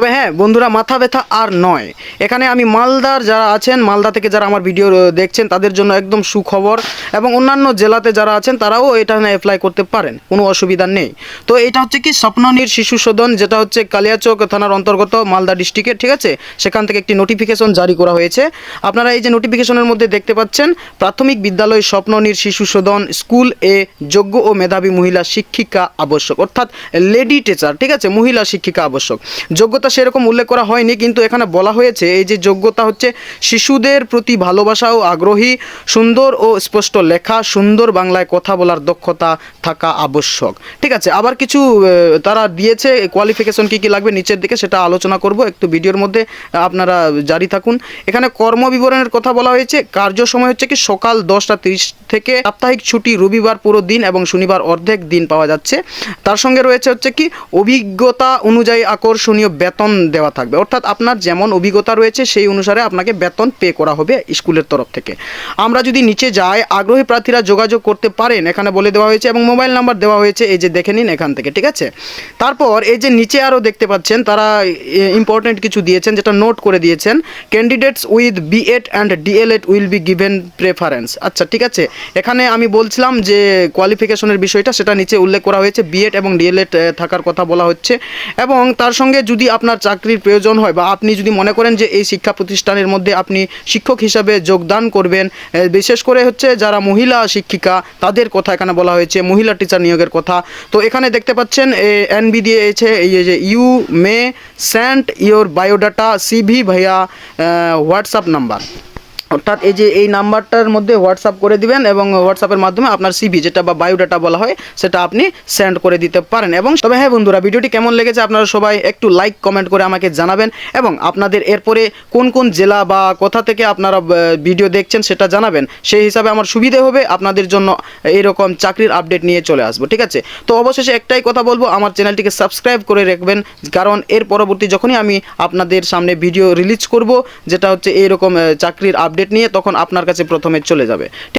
তবে হ্যাঁ বন্ধুরা, মাথা ব্যথা আর নয়। এখানে আমি মালদার যারা আছেন, মালদা থেকে যারা আমার ভিডিও দেখছেন, তাদের জন্য একদম সুখবর এবং অন্যান্য জেলাতে যারা আছেন, তারাও এটা অ্যাপ্লাই করতে পারেন, কোনো অসুবিধা নেই। তো এটা হচ্ছে কি স্বপ্ননীর শিশু সদন, যেটা হচ্ছে কালিয়াচক থানার অন্তর্গত মালদা ডিস্ট্রিক্টে ঠিক আছে? সেখান থেকে একটি নোটিফিকেশন জারি করা হয়েছে। আপনারা এই যে নোটিফিকেশনের মধ্যে দেখতে পাচ্ছেন, প্রাথমিক বিদ্যালয় স্বপ্ননীর শিশু সদন স্কুল এ যোগ্য ও মেধাবী মহিলা শিক্ষিকা আবশ্যক, অর্থাৎ লেডি টিচার ঠিক আছে? মহিলা শিক্ষিকা আবশ্যক। যোগ্যতা সেরকম উল্লেখ করা হয়নি, কিন্তু এখানে বলা হয়েছে এই যে যোগ্যতা হচ্ছে শিশুদের প্রতি ভালোবাসা ও আগ্রহী, সুন্দর ও স্পষ্ট লেখা, সুন্দর বাংলায় কথা বলার দক্ষতা থাকা আবশ্যক। ঠিক আছে, আবার কিছু তারা দিয়েছে কোয়ালিফিকেশন কী কী লাগবে নিচের দিকে সেটা আলোচনা করব, একটু ভিডিওর মধ্যে আপনারা জারি থাকুন। এখানে কর্মবিবরণের কথা বলা হয়েছে, কার্য সময় হচ্ছে কি সকাল দশটা তিরিশ থেকে সাপ্তাহিক ছুটি রবিবার পুরো দিন এবং শনিবার অর্ধেক দিন পাওয়া যাচ্ছে। তার সঙ্গে রয়েছে হচ্ছে কি, অভিজ্ঞতা অনুযায়ী আকর্ষণীয় বেতন দেওয়া থাকবে। অর্থাৎ আপনার যেমন অভিজ্ঞতা রয়েছে, সেই অনুসারে আপনাকে বেতন পে করা হবে স্কুলের তরফ থেকে। আমরা যদি নিচে যাই, আগ্রহী প্রার্থীরা যোগাযোগ করতে পারেন, এখানে বলে দেওয়া হয়েছে এবং মোবাইল নাম্বার দেওয়া হয়েছে, এই যে দেখে নিন এখান থেকে, ঠিক আছে? তারপর এই যে নিচে আরও দেখতে পাচ্ছেন, তারা ইম্পর্টেন্ট কিছু দিয়েছেন, যেটা নোট করে দিয়েছেন candidates with B Ed and D El Ed will be given preference আচ্ছা ঠিক আছে? এখানে আমি বলছিলাম যে কোয়ালিফিকেশনের বিষয়টা, সেটা নিচে উল্লেখ করা হয়েছে বিএড এবং ডিএলএড থাকার কথা বলা হচ্ছে। এবং তার সঙ্গে যদি আপনার চাকরির প্রয়োজন হয় বা আপনি যদি মনে করেন যে এই শিক্ষা প্রতিষ্ঠানের মধ্যে আপনি শিক্ষক হিসাবে যোগদান করবেন বিশেষ করে হচ্ছে যারা মহিলা শিক্ষিকা, তাদের কথা এখানে বলা হয়েছে, মহিলা টিচার নিয়োগের কথা। তো এখানে দেখতে পাচ্ছেন এনবি দিয়েছে এই যে you, may sent your biodata CV ভাইয়া হোয়াটসঅ্যাপ নাম্বার অর্থাৎ এই যে এই নাম্বারটার মধ্যে হোয়াটসঅ্যাপ করে দিবেন এবং হোয়াটসঅ্যাপের মাধ্যমে আপনার সিভি যেটা বা বায়োডাটা বলা হয়, সেটা আপনি সেন্ড করে দিতে পারেন। এবং তবে হ্যাঁ বন্ধুরা, ভিডিওটি কেমন লেগেছে আপনারা সবাই একটু লাইক কমেন্ট করে আমাকে জানাবেন এবং আপনাদের এরপরে কোন কোন জেলা বা কোথা থেকে আপনারা ভিডিও দেখছেন সেটা জানাবেন। সেই হিসাবে আমার সুবিধে হবে, আপনাদের জন্য এইরকম চাকরির আপডেট নিয়ে চলে আসব, ঠিক আছে? তো অবশেষে একটাই কথা বলব, আমার চ্যানেলটিকে সাবস্ক্রাইব করে রাখবেন, কারণ এর পরবর্তী যখনই আমি আপনাদের সামনে ভিডিও রিলিজ করব, যেটা হচ্ছে এইরকম চাকরির আপডেট নিয়ে তখন আপনার কাছে প্রথমে চলে যাবে।